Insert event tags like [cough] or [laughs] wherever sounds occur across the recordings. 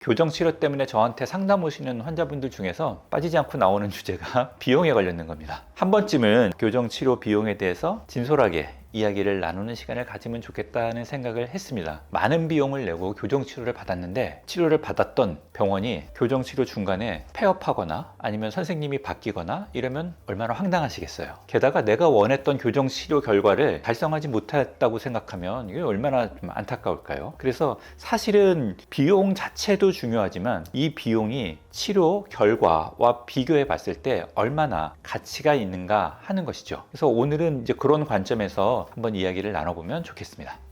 교정 치료 때문에 저한테 상담 오시는 환자분들 중에서 빠지지 않고 나오는 [laughs] 주제가 [laughs] 비용에 관련된 겁니다. 한 번쯤은 교정 치료 비용에 대해서 진솔하게 이야기를 나누는 시간을 가지면 좋겠다는 생각을 했습니다. 많은 비용을 내고 교정 치료를 받았는데 치료를 받았던 병원이 교정 치료 중간에 폐업하거나 아니면 선생님이 바뀌거나 이러면 얼마나 황당하시겠어요. 게다가 내가 원했던 교정 치료 결과를 달성하지 못했다고 생각하면 이게 얼마나 좀 안타까울까요? 그래서 사실은 비용 자체도 중요하지만 이 비용이 치료 결과와 비교해 봤을 때 얼마나 가치가 있는가 하는 것이죠. 그래서 오늘은 이제 그런 관점에서 한번 이야기를 나눠보면 좋겠습니다.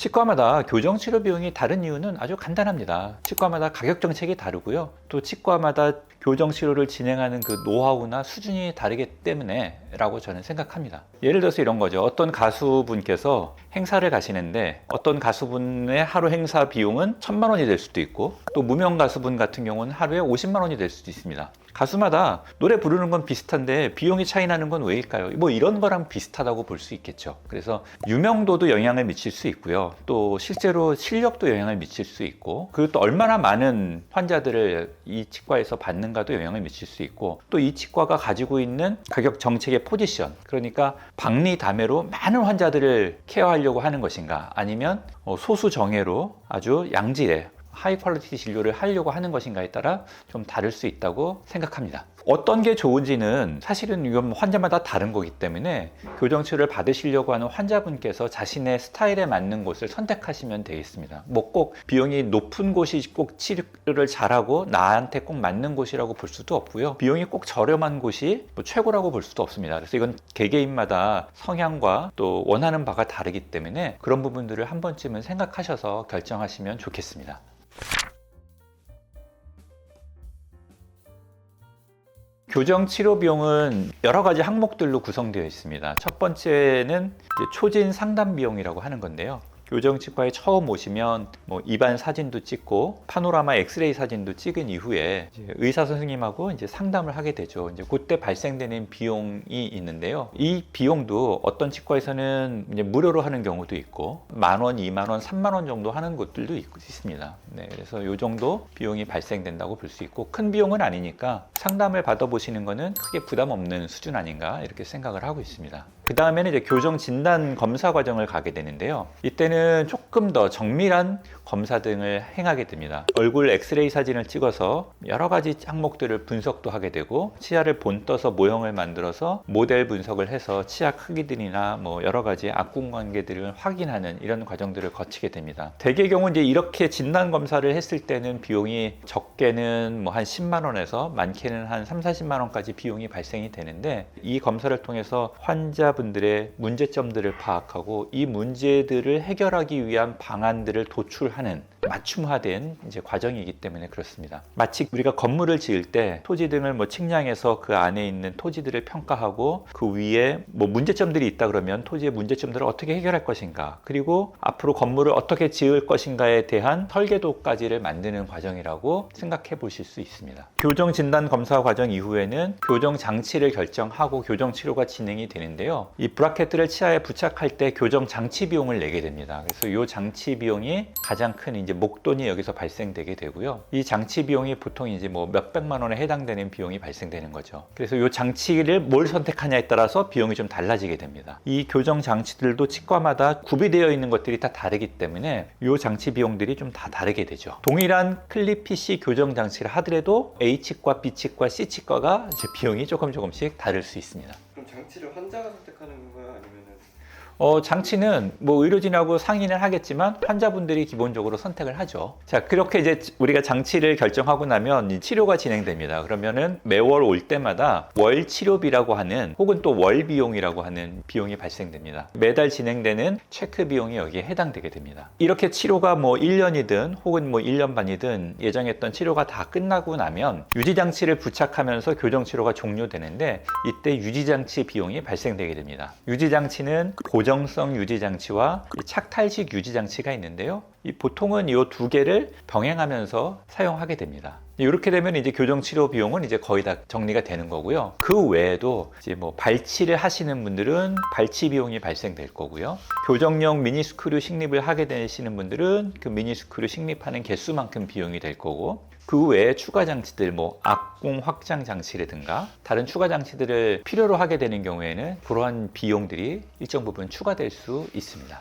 치과마다 교정 치료 비용이 다른 이유는 아주 간단합니다. 치과마다 가격 정책이 다르고요. 또 치과마다 교정 치료를 진행하는 그 노하우나 수준이 다르기 때문에 라고 저는 생각합니다. 예를 들어서 이런 거죠. 어떤 가수분께서 행사를 가시는데 어떤 가수분의 하루 행사 비용은 천만 원이 될 수도 있고 또 무명 가수분 같은 경우는 하루에 50만 원이 될 수도 있습니다. 가수마다 노래 부르는 건 비슷한데 비용이 차이 나는 건 왜일까요? 뭐 이런 거랑 비슷하다고 볼 수 있겠죠. 그래서 유명도도 영향을 미칠 수 있고요. 또 실제로 실력도 영향을 미칠 수 있고 그리고 또 얼마나 많은 환자들을 이 치과에서 받는가도 영향을 미칠 수 있고 또 이 치과가 가지고 있는 가격 정책의 포지션 그러니까 박리담회로 많은 환자들을 케어하려고 하는 것인가 아니면 어, 소수 정예로 아주 양질의 하이 퀄리티 진료를 하려고 하는 것인가에 따라 좀 다를 수 있다고 생각합니다. 어떤 게 좋은지는 사실은 이건 환자마다 다른 거기 때문에 교정 치료를 받으시려고 하는 환자분께서 자신의 스타일에 맞는 곳을 선택하시면 되겠습니다. 뭐 꼭 비용이 높은 곳이 꼭 치료를 잘하고 나한테 꼭 맞는 곳이라고 볼 수도 없고요. 비용이 꼭 저렴한 곳이 뭐 최고라고 볼 수도 없습니다. 그래서 이건 개개인마다 성향과 또 원하는 바가 다르기 때문에 그런 부분들을 한 번쯤은 생각하셔서 결정하시면 좋겠습니다. 교정 치료 비용은 여러 가지 항목들로 구성되어 있습니다. 첫 번째는 초진 상담 비용이라고 하는 건데요. 교정 치과에 처음 오시면 뭐 입안 사진도 찍고 파노라마 엑스레이 사진도 찍은 이후에 이제 의사 선생님하고 이제 상담을 하게 되죠. 이제 그때 발생되는 비용이 있는데요. 이 비용도 어떤 치과에서는 이제 무료로 하는 경우도 있고 만 원, 이만 원, 삼만 원 정도 하는 곳들도 있, 있습니다. 네, 그래서 이 정도 비용이 발생된다고 볼 수 있고 큰 비용은 아니니까 상담을 받아보시는 거는 크게 부담 없는 수준 아닌가 이렇게 생각을 하고 있습니다. 그 다음에는 이제 교정 진단 검사 과정을 가게 되는데요. 이때는 조금 더 정밀한 검사 등을 행하게 됩니다. 얼굴 엑스레이 사진을 찍어서 여러 가지 항목들을 분석도 하게 되고 치아를 본떠서 모형을 만들어서 모델 분석을 해서 치아 크기들이나 뭐 여러 가지 악군 관계들을 확인하는 이런 과정들을 거치게 됩니다. 대개 경우 이제 이렇게 진단 검사를 했을 때는 비용이 적게는 뭐 한 10만 원에서 많게는 한 3, 40만 원까지 비용이 발생이 되는데 이 검사를 통해서 환자 분들의 문제점들을 파악하고 이 문제들을 해결하기 위한 방안들을 도출하는 맞춤화된 이제 과정이기 때문에 그렇습니다. 마치 우리가 건물을 지을 때 토지 등을 뭐 측량해서 그 안에 있는 토지들을 평가하고 그 위에 뭐 문제점들이 있다 그러면 토지의 문제점들을 어떻게 해결할 것인가 그리고 앞으로 건물을 어떻게 지을 것인가에 대한 설계도까지를 만드는 과정이라고 생각해 보실 수 있습니다. 교정 진단 검사 과정 이후에는 교정 장치를 결정하고 교정 치료가 진행이 되는데요. 이 브라켓들을 치아에 부착할 때 교정 장치 비용을 내게 됩니다. 그래서 이 장치 비용이 가장 큰 이제 목돈이 여기서 발생되게 되고요. 이 장치 비용이 보통 이제 뭐 몇백만 원에 해당되는 비용이 발생되는 거죠. 그래서 이 장치를 뭘 선택하냐에 따라서 비용이 좀 달라지게 됩니다. 이 교정 장치들도 치과마다 구비되어 있는 것들이 다 다르기 때문에 이 장치 비용들이 좀 다 다르게 되죠. 동일한 클립 PC 교정 장치를 하더라도 A 치과, B 치과, C 치과가 이제 비용이 조금 조금씩 다를 수 있습니다. 그럼 장치를 환자가 선택하는 건가요? 아니면은 어, 장치는 뭐 의료진하고 상의는 하겠지만 환자분들이 기본적으로 선택을 하죠. 자, 그렇게 이제 우리가 장치를 결정하고 나면 이 치료가 진행됩니다. 그러면은 매월 올 때마다 월 치료비라고 하는 혹은 또 월 비용이라고 하는 비용이 발생됩니다. 매달 진행되는 체크 비용이 여기에 해당되게 됩니다. 이렇게 치료가 뭐 1년이든 혹은 뭐 1년 반이든 예정했던 치료가 다 끝나고 나면 유지 장치를 부착하면서 교정 치료가 종료되는데 이때 유지 장치 비용이 발생되게 됩니다. 유지 장치는 고정 성 유지 장치와 이 착탈식 유지 장치가 있는데요. 이 보통은 이 두 개를 병행하면서 사용하게 됩니다. 이렇게 되면 이제 교정 치료 비용은 이제 거의 다 정리가 되는 거고요. 그 외에도 이제 뭐 발치를 하시는 분들은 발치 비용이 발생될 거고요. 교정용 미니스크류 식립을 하게 되시는 분들은 그 미니스크류 식립하는 개수만큼 비용이 될 거고 그 외에 추가 장치들 뭐 악공 확장 장치라든가 다른 추가 장치들을 필요로 하게 되는 경우에는 그러한 비용들이 일정 부분 추가될 수 있습니다.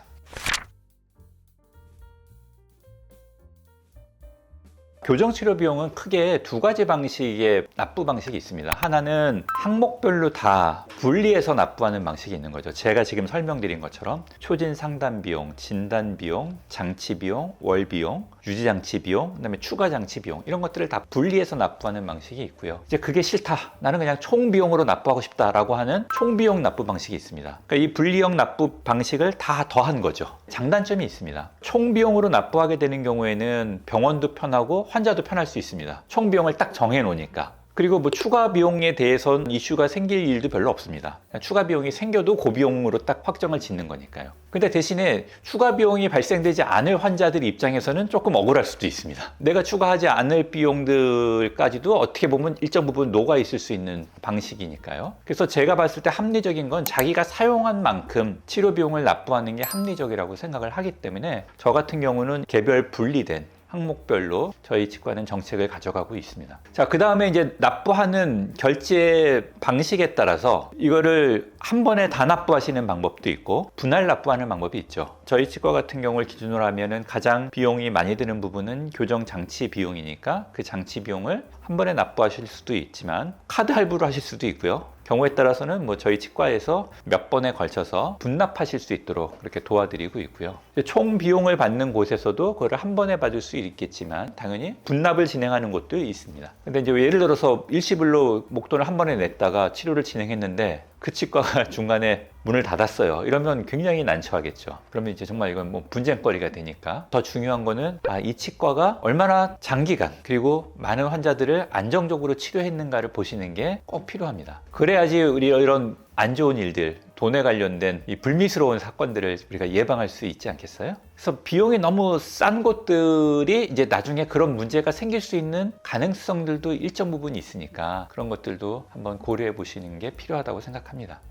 교정 치료 비용은 크게 두 가지 방식의 납부 방식이 있습니다. 하나는 항목별로 다 분리해서 납부하는 방식이 있는 거죠. 제가 지금 설명드린 것처럼 초진 상담 비용, 진단 비용, 장치 비용, 월 비용, 유지 장치 비용, 그다음에 추가 장치 비용 이런 것들을 다 분리해서 납부하는 방식이 있고요. 이제 그게 싫다. 나는 그냥 총 비용으로 납부하고 싶다라고 하는 총 비용 납부 방식이 있습니다. 그러니까 이 분리형 납부 방식을 다 더한 거죠. 장단점이 있습니다. 총 비용으로 납부하게 되는 경우에는 병원도 편하고 환자도 편할 수 있습니다. 총 비용을 딱 정해 놓으니까. 그리고 뭐 추가 비용에 대해서는 이슈가 생길 일도 별로 없습니다. 추가 비용이 생겨도 그 비용으로 딱 확정을 짓는 거니까요. 근데 대신에 추가 비용이 발생되지 않을 환자들 입장에서는 조금 억울할 수도 있습니다. 내가 추가하지 않을 비용들까지도 어떻게 보면 일정 부분 녹아 있을 수 있는 방식이니까요. 그래서 제가 봤을 때 합리적인 건 자기가 사용한 만큼 치료 비용을 납부하는 게 합리적이라고 생각을 하기 때문에 저 같은 경우는 개별 분리된 항목별로 저희 치과는 정책을 가져가고 있습니다. 자, 그 다음에 이제 납부하는 결제 방식에 따라서 이거를 한 번에 다 납부하시는 방법도 있고 분할 납부하는 방법이 있죠. 저희 치과 같은 경우를 기준으로 하면은 가장 비용이 많이 드는 부분은 교정 장치 비용이니까 그 장치 비용을 한 번에 납부하실 수도 있지만 카드 할부로 하실 수도 있고요. 경우에 따라서는 뭐 저희 치과에서 몇 번에 걸쳐서 분납하실 수 있도록 그렇게 도와드리고 있고요. 총 비용을 받는 곳에서도 그걸 한 번에 받을 수 있겠지만 당연히 분납을 진행하는 곳도 있습니다. 근데 이제 예를 들어서 일시불로 목돈을 한 번에 냈다가 치료를 진행했는데 그 치과가 [laughs] 중간에 문을 닫았어요. 이러면 굉장히 난처하겠죠. 그러면 이제 정말 이건 뭐 분쟁거리가 되니까 더 중요한 거는 아, 이 치과가 얼마나 장기간 그리고 많은 환자들을 안정적으로 치료했는가를 보시는 게 꼭 필요합니다. 그래야지 우리 이런 안 좋은 일들, 돈에 관련된 이 불미스러운 사건들을 우리가 예방할 수 있지 않겠어요? 그래서 비용이 너무 싼 곳들이 이제 나중에 그런 문제가 생길 수 있는 가능성들도 일정 부분 있으니까 그런 것들도 한번 고려해 보시는 게 필요하다고 생각합니다.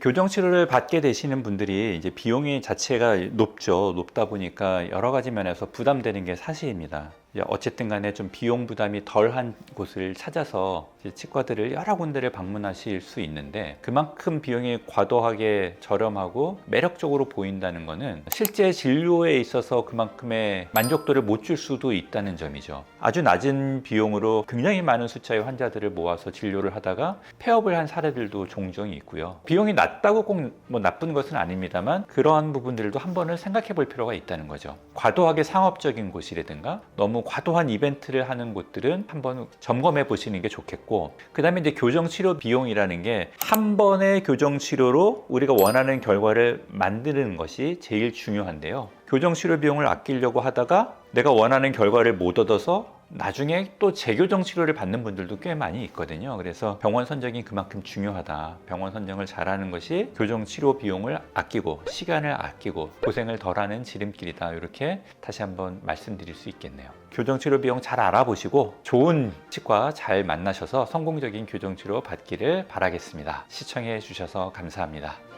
교정 치료를 받게 되시는 분들이 이제 비용이 자체가 높죠. 높다 보니까 여러 가지 면에서 부담되는 게 사실입니다. 어쨌든 간에 좀 비용 부담이 덜한 곳을 찾아서 치과들을 여러 군데를 방문하실 수 있는데 그만큼 비용이 과도하게 저렴하고 매력적으로 보인다는 것은 실제 진료에 있어서 그만큼의 만족도를 못 줄 수도 있다는 점이죠. 아주 낮은 비용으로 굉장히 많은 숫자의 환자들을 모아서 진료를 하다가 폐업을 한 사례들도 종종 있고요. 비용이 낮다고 꼭 뭐 나쁜 것은 아닙니다만 그러한 부분들도 한 번은 생각해 볼 필요가 있다는 거죠. 과도하게 상업적인 곳이라든가 과도한 이벤트를 하는 곳들은 한번 점검해 보시는 게 좋겠고 그 다음에 이제 교정 치료 비용이라는 게 한 번의 교정 치료로 우리가 원하는 결과를 만드는 것이 제일 중요한데요. 교정 치료 비용을 아끼려고 하다가 내가 원하는 결과를 못 얻어서 나중에 또 재교정 치료를 받는 분들도 꽤 많이 있거든요. 그래서 병원 선정이 그만큼 중요하다. 병원 선정을 잘하는 것이 교정 치료 비용을 아끼고 시간을 아끼고 고생을 덜하는 지름길이다. 이렇게 다시 한번 말씀드릴 수 있겠네요. 교정 치료 비용 잘 알아보시고 좋은 치과 잘 만나셔서 성공적인 교정 치료 받기를 바라겠습니다. 시청해 주셔서 감사합니다.